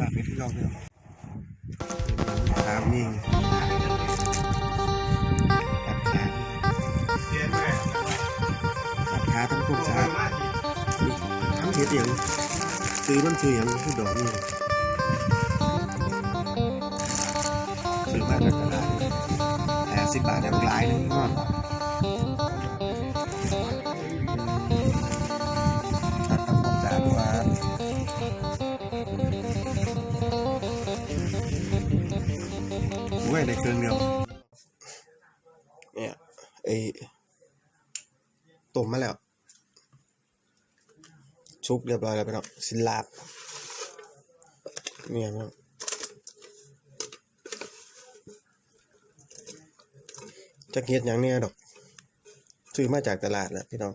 ตามนี่ตัดขาตัดขาต้องพวกสะอาดทำเฮ็ดอย่างซื้อมันซื้ออย่างคือดอกนี่ซื้อมาจากตลาดแปดสิบบาทได้หลายนึงเนาะ ในเครื่องเดียวเนี่ยไอต้มมาแล้ว ชุกเรียบร้อยแล้วไปเนาะสิลาบเนี่ยเนาะจะเฮ็ดหยังเนี่ยดอก ซื้อมาจากตลาดแหละพี่น้อง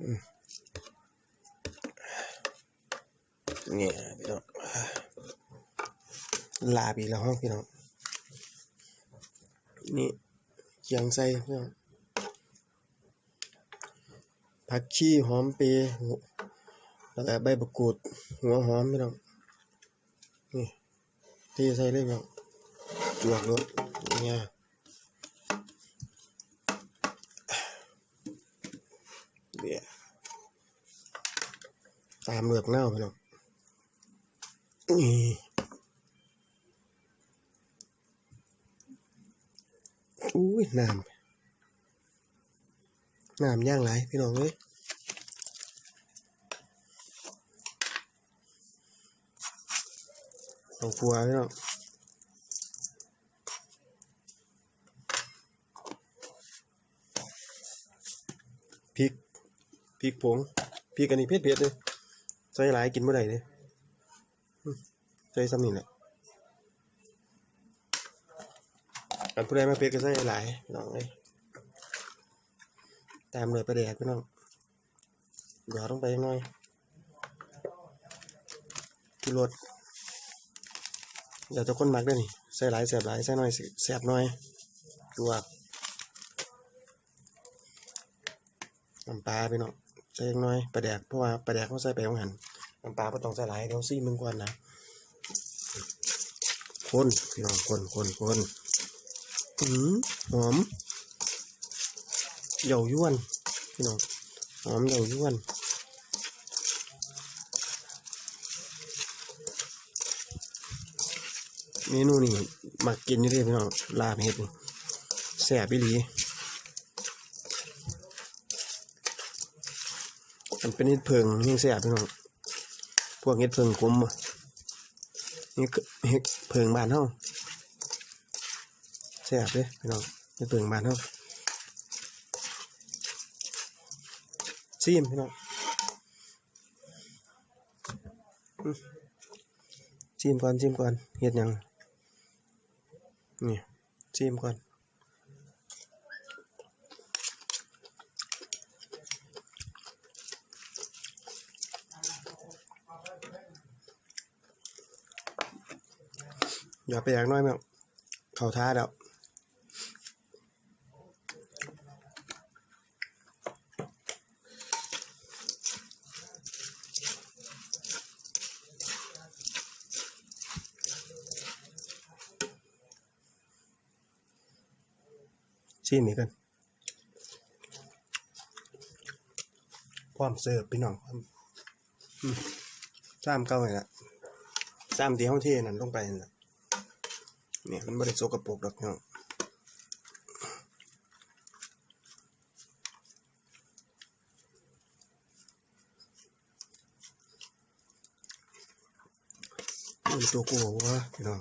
อืมเนี่ยพี่น้อง ลาบอีกแล้วห้องพี่น้องนี่เคียงใส่พี่น้องผักชีหอมเปรย์แล้วก็ใบบักกูด หัวหอมพี่น้องนี่ที่ใส่เลยพี่น้องจวกรสเนี่ยเดี๋ยตามเลือกเน่าพี่น้องนี่ อุ้ยน้ำน้ำย่างไรพี่น้องเอ้ยต้องฟัวพี่น้องพริกพริกผงพริกอันนี้เผ็ดเผ็ดเลยใส่หลายกินเมื่อไหร่เนี่ยอืมใส่ซ้ำนี่แหละ อันผู้ใดมาเพ็กก็ใส่หลายพี่น้องเลยตามเลยประเดี๋ยวพี่น้องหยอดลงไปหน่อยที่รสเดี๋ยวจะคนมักได้นี่ใส่หลายแสบหลายใส่หน่อยแสบหน่อยตัวน้ำปลาพี่น้องใส่จักหน่อยประเดี๋ยวเพราะว่าประเดี๋ยวเขาใส่ไปของหันน้ำปลาไม่ต้องใส่หลายเดี๋ยวซี่มึงก่อนนะคนพี่น้องคนคนคน อืมหอมเหยาวยวนพี่น้องหอมเหยาวยวนเมนูนี่มักกินอยู่เด้พี่น้องลาบเห็ดนี่แซ่บอีหลีมันเป็นเห็ดเพิงยังแซ่บพี่น้องพวกเห็ดเพิงขมอะนี่เห็ดเพิงบ้านเฮา แซ่บเลยพี่น้องจะเปิงบานเท่าซีมพี่น้องซีมก่อนซีมก่อนเฮ็ดยังนี่ซีมก่อนอย่าไปอยากน้อยแม่งเขาท้าแล้ว ชิมอีกกันพร้อมเสิร์ฟพี่น้องพร้อมซ้ำเก้าเลยละซ้ำที่ห้องที่นั่นลงไปน่ะเนี่ยมันไม่ได้โซกระปรกดอกพี่น้องตัวกูวะพี่น้อง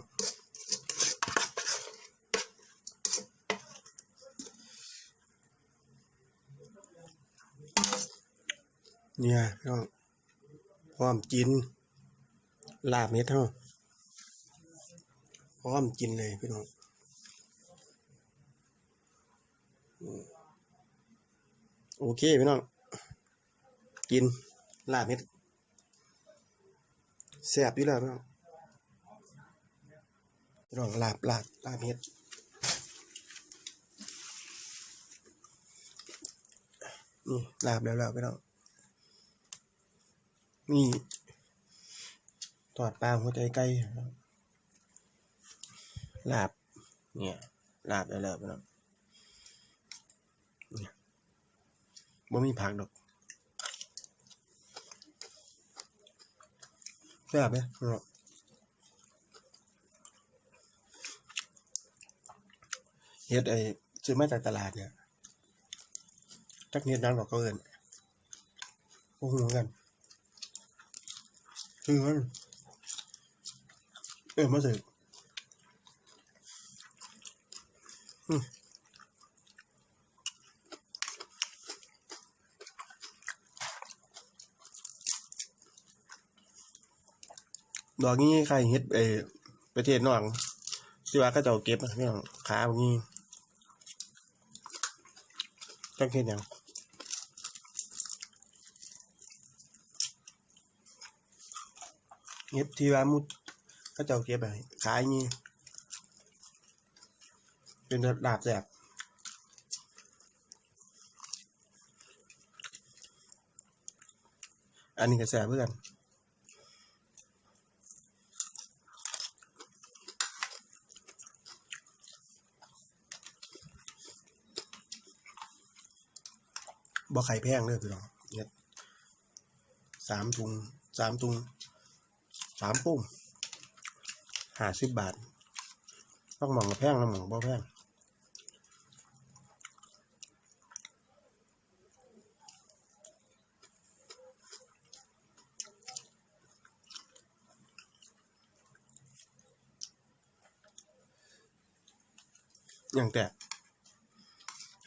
เนี่ยพี่น้องพร้อมกิน ลาบเม็ดเท่าพร้อมกินเลยพี่น้องโอเคพี่น้อง กินลาบเม็ดแซ่บอยู่แล้วพี่น้องพี่น้องลาบลาบลาบเม็ดนี่ลาบแล้วแล้วพี่น้อง นี่ทอดปลาหัวใจไก่ลาบ เนี่ยลาบได้แล้วพี่น้องบ่มีผักดอกแซ่บไหมพี่น้องเฮ็ดไอ้ซื้อมาจากตลาดเนี่ยจักเฮ็ดน้ำดอกก็เอิ้นโอ้โหกัน คือมันเออมาเสิอืมดอกนี้ใครเฮ็ดเอประเทศนอกที่ว่าเขาเจ้าเก็บนะพี่น้องขาแบบนี้จังเฮ็ดยัง เก็บที่ว่ามุดเขาเจ้าเก็บไปขายงี้เป็นดาบแสบอันนี้ก็แสบเพื่อนบ่ไข่แพงเลยพี่น้องเนี่ยสามถุงสามถุง สามปุ้มห้าสิบบาท ต้องหมองกับแพงนะหมองบ่แพงอย่างแต่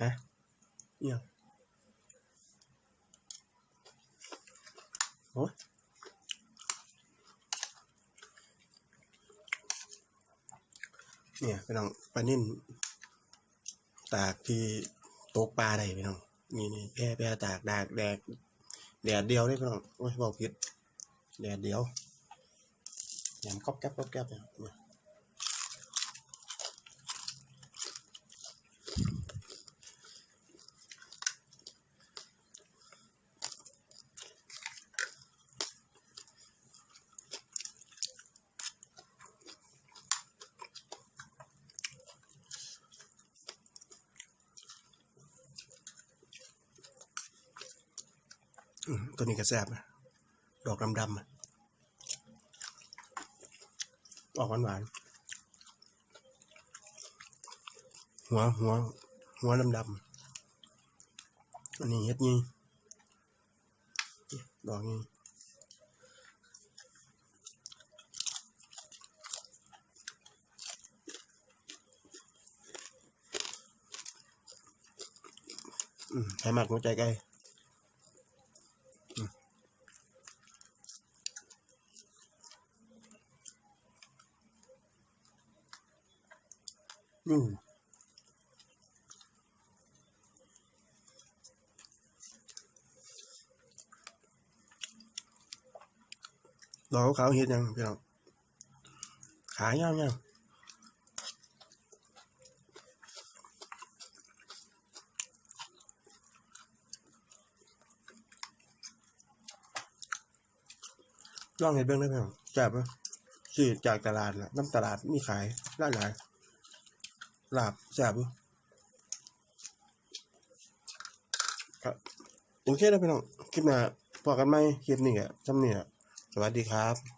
ฮะอหยังโอ้ เนี่ยพี่น้องปลานิ่นตากที่ตกปลาได้พี่น้องนี่นี่แพร่แพร่ตากดากแดดแดดเดียวได้พี่น้องโอ้ยบอกผิดแดดเดียวแหนมก๊อบแก๊บก๊อบแก๊บเนี่ย ตัวนี้ก็แซ่บนะดอกดำดำๆอะออกหวานหวานหัวหัวหัวดำดำอันนี้เฮ็ดงี้ดอกงี้อืมให้มากหัวใจไก่ อืมดอกขาวเฮ็ดยังพี่น้องขายยาวยังลองเห็ดเบิ่งได้ไหมครับแซ่บไหมซื้อจากตลาดนะน้ำตลาดมีขายร้านไหน หลาบแซ่บครับโอเคนะพี่น้องคลิปหน้าพอกันไหมคลิปนี้อะจำเนี่ยสวัสดีครับ